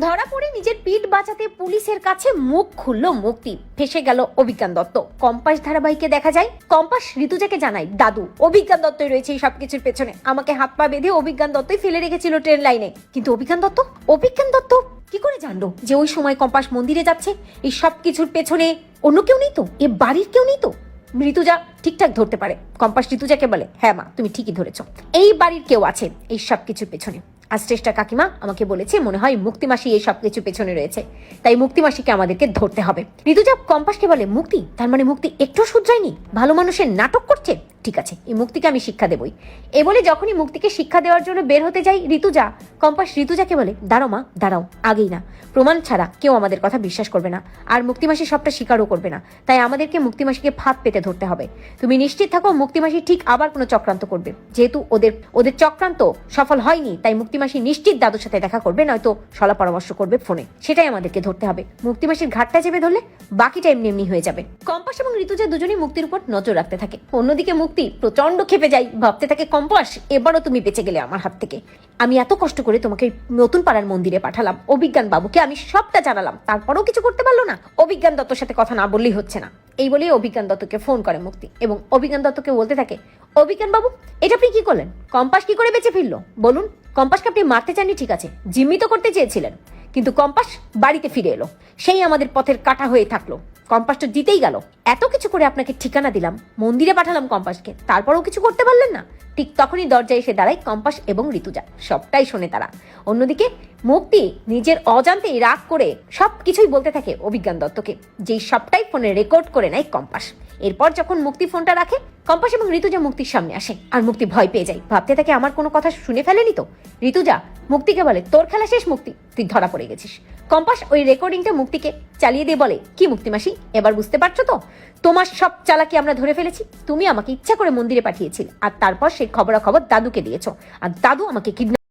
ধরা পড়ে নিজের পিঠ বাঁচাতে পুলিশের কাছে মুখ খুলল মুক্তি। ফেসে গেল অভিজ্ঞান দত্ত। কম্পাস ধারাবাহিকে দেখা যায়, কম্পাস ঋতুজাকে জানায়, দাদু, অভিজ্ঞান দত্তই রয়েছে এই সবকিছুর পেছনে। আমাকে হাত পা বেঁধে অভিজ্ঞান দত্তই ফেলে রেখেছিল ট্রেন লাইনে। কিন্তু অভিজ্ঞান দত্ত? অভিজ্ঞান দত্ত কি করে জানলো যে ওই সময় কম্পাস মন্দিরে যাচ্ছে? এই সব কিছুর পেছনে অন্য কেউ নেই তো? এ বাড়ির কেউ নেই তো? ঋতুজা ঠিকঠাক ধরতে পারে। কম্পাস ঋতুজাকে বলে হ্যাঁ মা, তুমি ঠিকই ধরেছ। এই বাড়ির কেউ আছে এই সব কিছুর পেছনে। আজ শ্রেষ্ঠা কাকিমা আমাকে বলেছে, মনে হয় মুক্তিমাসি এই সব কিছু পেছনে রয়েছে। তাই মুক্তিমাসিকে আমাদেরকে ধরতে হবে। ঋতুজা কম্পাসকে বলে, মুক্তি? তার মানে মুক্তি একটু শুধরায়নি? ভালো মানুষের নাটক করছে? ঠিক আছে, এই মুক্তিকে আমি শিক্ষা দেবই। এ বলে যখনই মুক্তিকে শিক্ষা দেওয়ার জন্য বের হতে যাই ঋতুজা, কম্পাস ঋতুজাকে বলে, দাঁড়াও মা, দাঁড়াও, আগেই না। প্রমাণ ছাড়া কেউ আমাদের কথা বিশ্বাস করবে না, আর মুক্তিমাসি সবটা স্বীকারও করবে না। তাই আমাদেরকে মুক্তিমাসিকে ফাঁদ পেতে ধরতে হবে। তুমি নিশ্চিত থাকো মুক্তিমাসি ঠিক আবার কোনো চক্রান্ত করবে। যেহেতু ওদের ওদের চক্রান্ত সফল হয়নি, তাই মুক্তিমাসি নিশ্চিত দাদুর সাথে দেখা করবে, নয়তো সলা পরামর্শ করবে ফোনে। সেটাই আমাদেরকে ধরতে হবে। মুক্তিমাসির ঘাটটা চেপে ধরলে বাকিটা এমনি এমনি হয়ে যাবে। কম্পাস এবং ঋতুজা দুজনেই মুক্তির উপর নজর রাখতে থাকে। অন্যদিকে মুক্তি প্রচণ্ড খেপে যায় ভাবতে থাকে কম্পাস এবারও তুমি বেঁচে গেলে আমার হাত থেকে। আমি এত কষ্ট করে তোমাকে নতুন পাড়ার মন্দিরে পাঠালাম, অভিজ্ঞান বাবুকে আমি সবটা জানালাম, তারপরেও কিছু করতে পারল না? অভিজ্ঞান দত্তর সাথে কথা না বললেই হচ্ছে না। এই বলেই অভিজ্ঞান দত্তকে ফোন করে মুক্তি, এবং অভিজ্ঞান দত্তকে বলতে থাকে, অভিজ্ঞান বাবু, এটা আপনি কি করলেন? কম্পাস কি করে বেঁচে ফিরলো? বলুন, কম্পাসকে আপনি মারতে চাননি, ঠিক আছে জিম্মিত করতে চেয়েছিলেন, কিন্তু কম্পাস বাড়িতে ফিরে এলো। সেই আমাদের পথের কাটা হয়ে থাকল। কম্পাস দিতেই গেল। এত কিছু করে আপনাকে ঠিকানা দিলাম, মন্দিরে পাঠালাম কম্পাসকে, তারপরও কিছু করতে পারলেন না? ঠিক তখনই দরজায় এসে দাঁড়ায় কম্পাস এবং ঋতুজা। সবটাই শোনে তারা। অন্যদিকে মুক্তি নিজের অজান্তেই রাগ করে সব কিছুই বলতে থাকে অভিজ্ঞান দত্তকে, যেই সবটাই ফোনে রেকর্ড করে নেয় কম্পাস। এরপর যখন মুক্তি ফোনটা রাখে, কম্পাস এবং ঋতুজা মুক্তির সামনে আসে আর মুক্তি ভয় পেয়ে যায়। ভাবতে থাকে, আমার কোনো কথা শুনে ফেলেনি তো? ঋতুজা মুক্তিকে বলে, তোর খেলা শেষ, মুক্তি। তুই ধরা পড়ে গেছিস। কম্পাস ওই রেকর্ডিংটা মুক্তিকে চালিয়ে দিয়ে বলে, কি মুক্তিমাসি? এবার বুঝতে পারছ তো? তোমার সব চালাকি আমরা ধরে ফেলেছি। তুমি আমাকে ইচ্ছা করে মন্দিরে পাঠিয়েছিলে। আর তারপর সেই খবরাখবর দাদুকে দিয়েছ। আর দাদু আমাকে কিডন্যাপ